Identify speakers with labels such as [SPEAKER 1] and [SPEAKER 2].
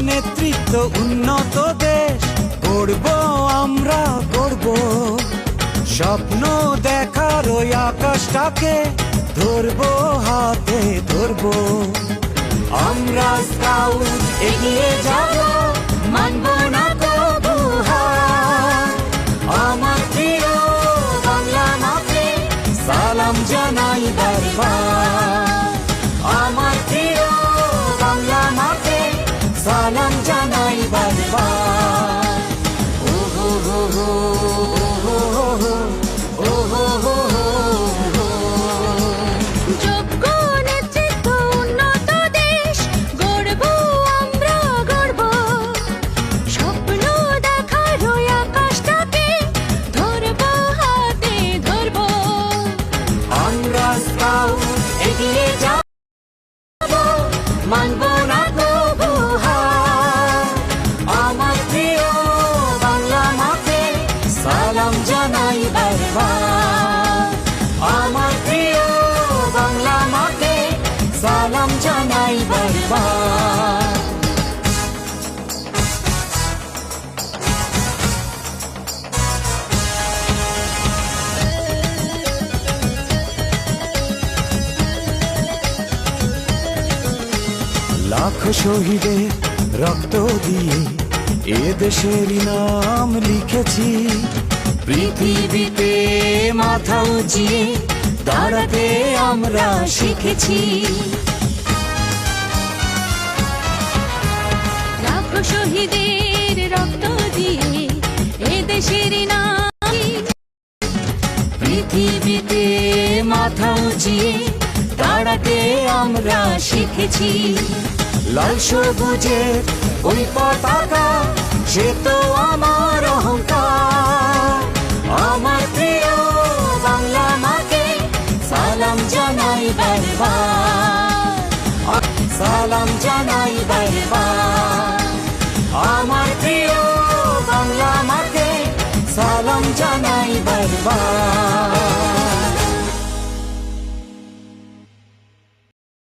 [SPEAKER 1] সমৃদ্ধ উন্নত দেশ, গড়ব আমরা, গড়ব। স্বপ্ন দেখার ওই আকাশটাকে ধরবো, হাতে ধরবো। আমরা স্কাউট এগিয়ে যাব, মানব না তবু আমার প্রিয় বাংলা সালাম জানাই আমার প্রিয় বাংলা মাকে সালাম জানাই বারবার। আমার প্রিয় বাংলা মাকে সালাম জানাই বারবার। লাখ শহীদের রক্ত দিয়ে এ দেশের নাম লিখেছি। পৃথিবীতে মাথা উঁচিয়ে দাঁড়াতে আমরা শিখেছি।
[SPEAKER 2] লাখো শহীদের রক্ত দিয়ে এ দেশের নাম
[SPEAKER 1] পৃথিবীতে মাথা উঁচিয়ে দাঁড়াতে আমরা শিখেছি। লাল সবুজের ওই পতাকা, সে তো আমার অহংকার। আমার প্রিয় বাংলা মাকে সালাম জানাই বারবার। সালাম জানাই বারবার। আমার প্রিয় বাংলা মাকে সালাম জানাই বারবার।